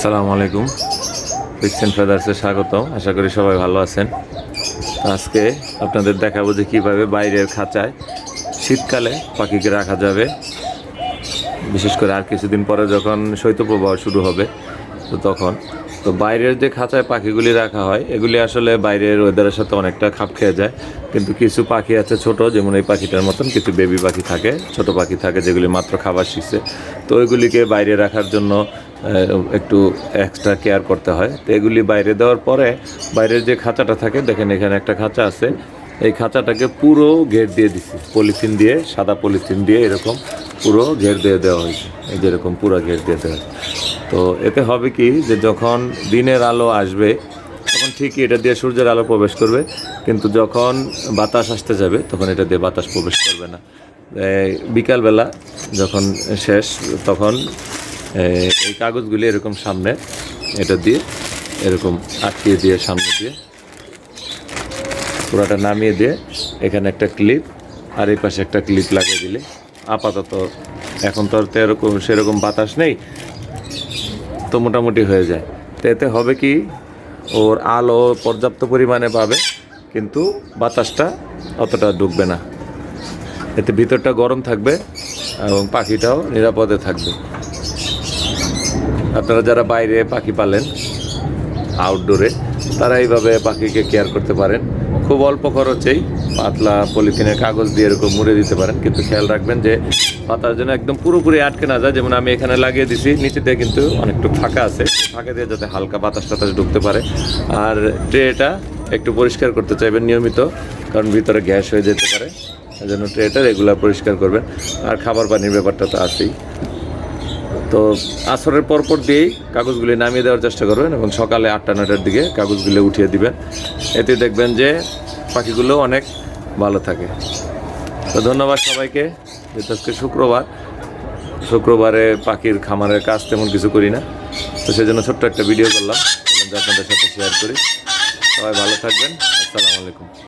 আসসালামু আলাইকুম। পিক্সেন ফেদার্সে স্বাগত আশা করি সবাই ভালো আছেন। আজকে আপনাদের দেখাবো যে কীভাবে বাইরের খাঁচায় শীতকালে পাখিকে রাখা যাবে। বিশেষ করে আর কিছুদিন পরে যখন শৈত্যপ্রবাহ শুরু হবে, তো তখন। তো বাইরের যে খাঁচায় পাখিগুলি রাখা হয়, এগুলি আসলে বাইরের ওয়েদারের সাথে অনেকটা খাপ খেয়ে যায়। কিন্তু কিছু পাখি আছে ছোট, যেমন এই পাখিটার মতন কিছু বেবি পাখি থাকে, ছোট পাখি থাকে যেগুলি মাত্র খাবার শিখছে। তো ওইগুলিকে বাইরে রাখার জন্য একটু এক্সট্রা কেয়ার করতে হয়। তো এগুলি বাইরে দেওয়ার পরে বাইরের যে খাঁচাটা থাকে, দেখেন এখানে একটা খাঁচা আছে। এই খাঁচাটাকে পুরো ঘের দিয়ে দিছি। পলিথিন দিয়ে, সাদা পলিথিন দিয়ে এরকম পুরো ঘের দিয়ে দেওয়া হয়েছে। এই যেরকম পুরো ঘের দিয়ে দেওয়া। তো এতে হবে কি যে যখন দিনের আলো আসবে, তখন ঠিকই এটা দিয়ে সূর্যের আলো প্রবেশ করবে। কিন্তু যখন বাতাস আসতে যাবে, তখন এটা দিয়ে বাতাস প্রবেশ করবে না। বিকালবেলা যখন শেষ, তখন এই কাগজগুলি এরকম সামনে, এটা দিয়ে, এরকম আটকিয়ে দিয়ে সামনে দিয়ে, পুরাটা নামিয়ে দিয়ে, এখানে একটা ক্লিপ আর এই পাশে একটা ক্লিপ লাগিয়ে দিলে আপাতত এখন তো আর এরকম, সেরকম বাতাস নেই, তো মোটামুটি হয়ে যায়। তো এতে হবে কি, ওর আলো পর্যাপ্ত পরিমাণে পাবে, কিন্তু বাতাসটা অতটা ঢুকবে না। এতে ভিতরটা গরম থাকবে এবং পাখিটাও নিরাপদে থাকবে। আপনারা যারা বাইরে পাখি পালেন আউটডোরে তারা এইভাবে পাখিকে কেয়ার করতে পারেন। খুব অল্প খরচেই পাতলা পলিথিনের কাগজ দিয়ে এরকম মুড়ে দিতে পারেন। কিন্তু খেয়াল রাখবেন যে পাতার জন্য একদম পুরোপুরি আটকে না যায়। যেমন আমি এখানে লাগিয়ে দিছি, নিচে দিয়ে কিন্তু অনেকটু ফাঁকা আছে। ফাঁকা দিয়ে যাতে হালকা বাতাস টাতাস ঢুকতে পারে। আর ট্রেটা একটু পরিষ্কার করতে চাইবেন নিয়মিত, কারণ ভিতরে গ্যাস হয়ে যেতে পারে। জন্য ট্রেটা রেগুলার পরিষ্কার করবেন। আর খাবার পানির ব্যাপারটা তো আছেই। তো আসরের পরপর দিয়েই কাগজগুলি নামিয়ে দেওয়ার চেষ্টা করবেন এবং সকালে আটটা নটার দিকে কাগজগুলি উঠিয়ে দিবেন। এতে দেখবেন যে পাখিগুলো অনেক ভালো থাকে। তো ধন্যবাদ সবাইকে যেহেতু আজকে শুক্রবার। শুক্রবারে পাখির খামারের কাজ তেমন কিছু করি না। তো সেই জন্য ছোট্ট একটা ভিডিও করলাম। আপনাদের সাথে শেয়ার করি। সবাই ভালো থাকবেন। আসসালামু আলাইকুম।